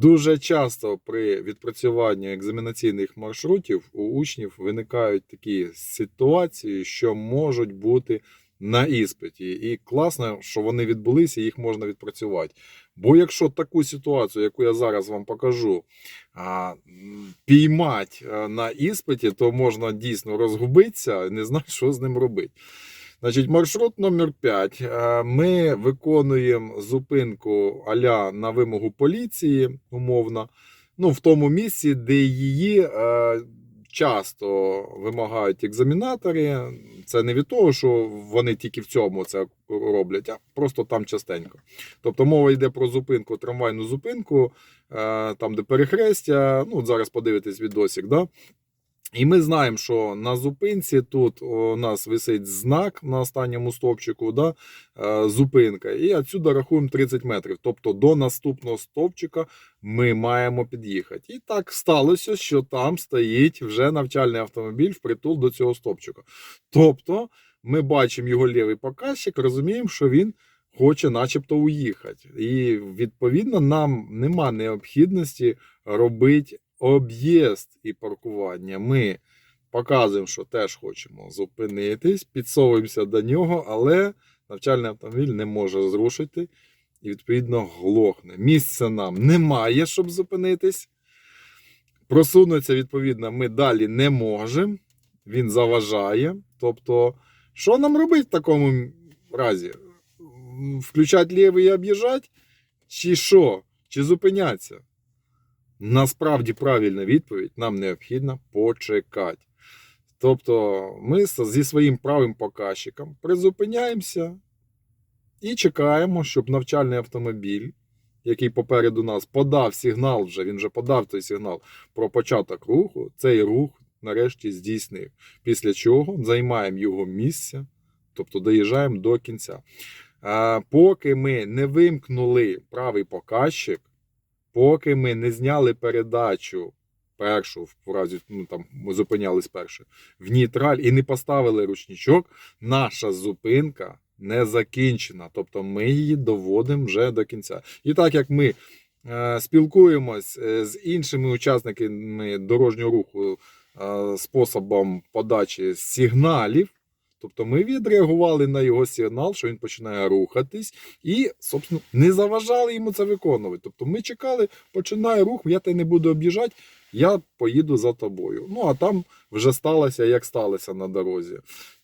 Дуже часто при відпрацюванні екзаменаційних маршрутів у учнів виникають такі ситуації, що можуть бути на іспиті. І класно, що вони відбулися, їх можна відпрацювати. Бо якщо таку ситуацію, яку я зараз вам покажу, а, м, піймать на іспиті, то можна дійсно розгубитися і не знати, що з ним робити. Значить, маршрут номер 5. Ми виконуємо зупинку аля на вимогу поліції, умовно. Ну, в тому місці, де її е, часто вимагають екзамінатори. Це не від того, що вони тільки в цьому це роблять, а просто там частенько. Тобто мова йде про зупинку, трамвайну зупинку, е, там, де перехрестя. Ну, зараз подивитесь відосик, да? І ми знаємо, що на зупинці тут у нас висить знак на останньому стовпчику, да, е, зупинка. І відсюди рахуємо 30 метрів. Тобто до наступного стовпчика ми маємо під'їхати. І так сталося, що там стоїть вже навчальний автомобіль впритул до цього стовпчика. Тобто ми бачимо його лівий показчик, розуміємо, що він хоче начебто уїхати. І відповідно нам нема необхідності робити об'їзд і паркування. Ми показуємо, що теж хочемо зупинитись, підсовуємося до нього, але навчальний автомобіль не може зрушити і, відповідно, глохне. Місця нам немає, щоб зупинитись. Просунутися, відповідно, ми далі не можемо. Він заважає. Тобто, що нам робити в такому разі? Включати лівий і об'їжджати? Чи що? Чи зупинятися? Насправді правильна відповідь нам необхідно почекати. Тобто ми зі своїм правим показчиком призупиняємося і чекаємо, щоб навчальний автомобіль, який попереду нас подав сигнал, вже він вже подав той сигнал про початок руху, цей рух нарешті здійснив. Після чого займаємо його місце, тобто доїжджаємо до кінця. Поки ми не вимкнули правий показчик, поки ми не зняли передачу першу, в разі ну там ми зупинялись перше, в нейтраль і не поставили ручничок, наша зупинка не закінчена. Тобто ми її доводимо вже до кінця. І так як ми е, спілкуємось е, з іншими учасниками дорожнього руху е, способом подачі сигналів. Тобто ми відреагували на його сигнал, що він починає рухатись, і, собственно, не заважали йому це виконувати. Тобто ми чекали, починає рух, я тебе не буду об'їжджати, я поїду за тобою. Ну а там вже сталося, як сталося на дорозі.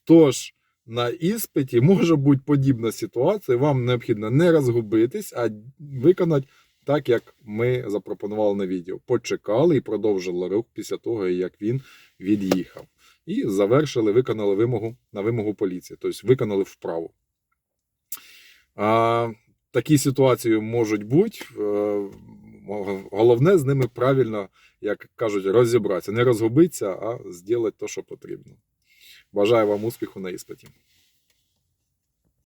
Тож на іспиті може бути подібна ситуація. Вам необхідно не розгубитись, а виконати так, як ми запропонували на відео. Почекали і продовжили рух після того, як він від'їхав. І завершили, виконали вимогу на вимогу поліції, тобто виконали вправу. А, такі ситуації можуть бути. Е, Головне з ними правильно, як кажуть, розібратися. Не розгубитися, а зробити те, що потрібно. Бажаю вам успіху на іспиті.